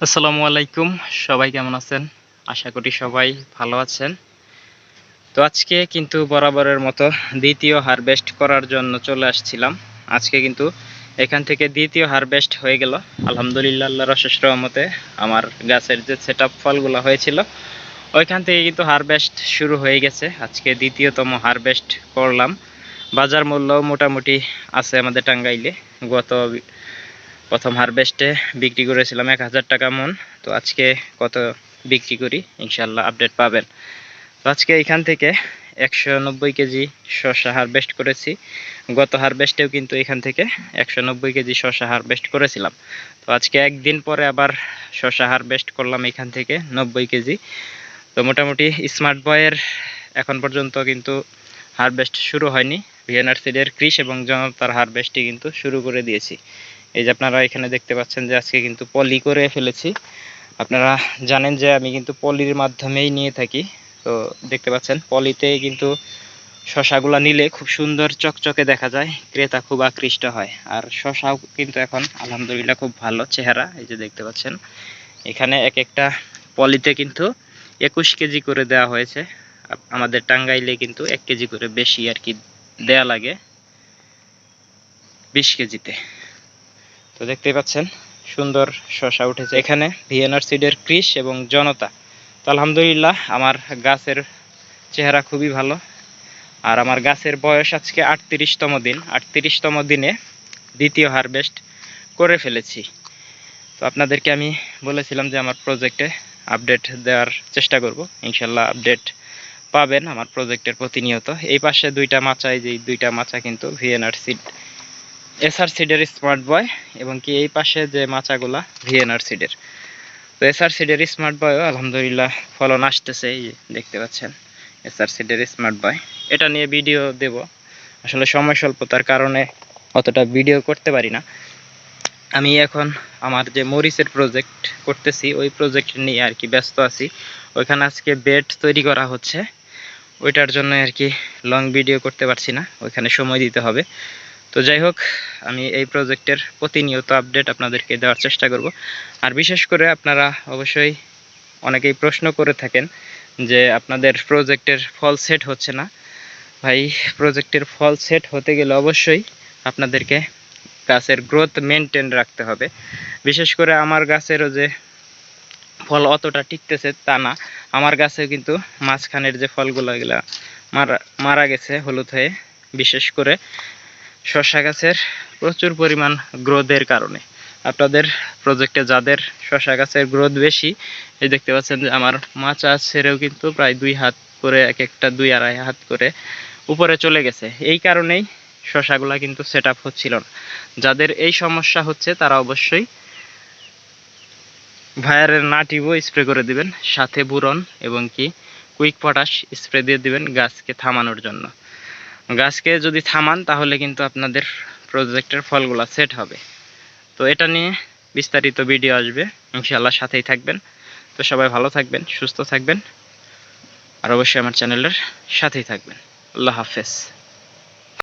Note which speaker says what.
Speaker 1: আসসালামু আলাইকুম। সবাই কেমন আছেন? আশা করি সবাই ভালো আছেন। তো আজকে কিন্তু বরাবরের মতো দ্বিতীয় হারভেস্ট করার জন্য চলে আসছিলাম। আজকে কিন্তু এখান থেকে দ্বিতীয় হারভেস্ট হয়ে গেল। আলহামদুলিল্লাহ আল্লাহ রশেষ রহমতে আমার গাছের যে সেট ফলগুলো হয়েছিল, ওইখান থেকে কিন্তু হারভেস্ট শুরু হয়ে গেছে। আজকে দ্বিতীয়তম হারভেস্ট করলাম। বাজার মূল্য মোটামুটি আছে আমাদের টাঙ্গাইলে। গত প্রথম হারভেস্টে বিক্রি করেছিলাম এক হাজার টাকা মন। তো আজকে কত বিক্রি করি? ইনশাল্লাহ আপডেট পাবেন। তো আজকে এখান থেকে একশো নব্বই কেজি শসা হারভেস্ট করেছি। গত হারভেস্টেও কিন্তু এখান থেকে একশো নব্বই কেজি শসা হারভেস্ট করেছিলাম। তো আজকে একদিন পরে আবার শসা হারভেস্ট করলাম এখান থেকে নব্বই কেজি। তো মোটামুটি স্মার্ট বয়ের এখন পর্যন্ত কিন্তু হারভেস্ট শুরু হয়নি। ভিএনআর সিডের কৃষ এবং জনতার হারভেস্টই কিন্তু শুরু করে দিয়েছি। এই যে আপনারা এখানে দেখতে পাচ্ছেন যে আজকে কিন্তু পলি করে ফেলেছি। আপনারা জানেন যে আমি কিন্তু পলির মাধ্যমেই নিয়ে থাকি। তো দেখতে পাচ্ছেন, পলিতে কিন্তু শশাগুলা নিলে খুব সুন্দর চকচকে দেখা যায়, ক্রেতা খুব আকৃষ্ট হয়। আর শশাও কিন্তু এখন আলহামদুলিল্লাহ খুব ভালো চেহারা, এই যে দেখতে পাচ্ছেন। এখানে এক একটা পলিতে কিন্তু একুশ কেজি করে দেওয়া হয়েছে। আমাদের টাঙ্গাইলে কিন্তু এক কেজি করে বেশি আর কি দেয়া লাগে। বিশ কেজিতে। তো দেখতেই পাচ্ছেন, সুন্দর শশা উঠেছে। এখানে ভিএনআর সিডের কৃষ এবং জনতা। তো আলহামদুলিল্লাহ, আমার গাছের চেহারা খুবই ভালো। আর আমার গাছের বয়স আজকে আটত্রিশতম দিন। আটত্রিশতম দিনে দ্বিতীয় হারভেস্ট করে ফেলেছি। তো আপনাদেরকে আমি বলেছিলাম যে আমার প্রজেক্টে আপডেট দেওয়ার চেষ্টা করব। ইনশাল্লাহ আপডেট পাবেন আমার প্রজেক্টের প্রতিনিয়ত। এই পাশে দুইটা মাচায় যে দুইটা মাচা কিন্তু ভিএনআর সিড এসআর সিডের স্মার্ট বয় এবং কি এই পাশে যে মাচাগুলা ভিএনআর সিডের তো এসআর সিডের স্মার্ট বয়ও আলহামদুলিল্লাহ ফলন আসতেছে, এই দেখতে পাচ্ছেন। এসআর সিডের স্মার্ট বয় এটা নিয়ে ভিডিও দেব। আসলে সময় স্বল্পতার কারণে অতটা ভিডিও করতে পারি না। আমি এখন আমার যে মরিচের প্রজেক্ট করতেছি, ওই প্রজেক্ট নিয়ে আর কি ব্যস্ত আছি। ওইখানে আজকে বেড তৈরি করা হচ্ছে। ওইটার জন্য আর কি লং ভিডিও করতে পারছি না। ওইখানে সময় দিতে হবে। তো যাই হোক, আমি এই প্রজেক্টের প্রতিনিয়ত আপডেট আপনাদেরকে দেওয়ার চেষ্টা করব। আর বিশেষ করে আপনারা অবশ্যই অনেকেই প্রশ্ন করে থাকেন যে আপনাদের প্রজেক্টের ফল সেট হচ্ছে না। ভাই, প্রজেক্টের ফল সেট হতে গেলে অবশ্যই আপনাদেরকে গাছের গ্রোথ মেনটেন রাখতে হবে। বিশেষ করে আমার গাছেরও যে ফল অতটা টিকতেছে তা না। আমার গাছে কিন্তু মাঝখানের যে ফলগুলো, এগুলা মারা মারা গেছে হলুদ হয়ে। বিশেষ করে শসা গাছের প্রচুর পরিমাণ গ্রোথের কারণে। আপনাদের প্রজেক্টে যাদের শসা গাছের গ্রোথ বেশি, এই দেখতে পাচ্ছেন যে আমার মাচা ছেড়েও কিন্তু প্রায় দুই হাত করে, এক একটা দুই আড়াই হাত করে উপরে চলে গেছে। এই কারণেই শসাগুলা কিন্তু সেট আপ হচ্ছিল না। যাদের এই সমস্যা হচ্ছে, তারা অবশ্যই ভায়ারের নাটিবো স্প্রে করে দিবেন, সাথে বুরন এবং কি কুইক পটাশ স্প্রে দিয়ে দিবেন গাছকে থামানোর জন্য। গাছকে যদি থামান, তাহলে কিন্তু আপনাদের প্রজেক্টের ফলগুলা সেট হবে। তো এটা নিয়ে বিস্তারিত ভিডিও আসবে। ইনশাআল্লাহ সাথেই থাকবেন। তো সবাই ভালো থাকবেন, সুস্থ থাকবেন। আর অবশ্যই আমার চ্যানেলের সাথেই থাকবেন। আল্লাহ হাফেজ।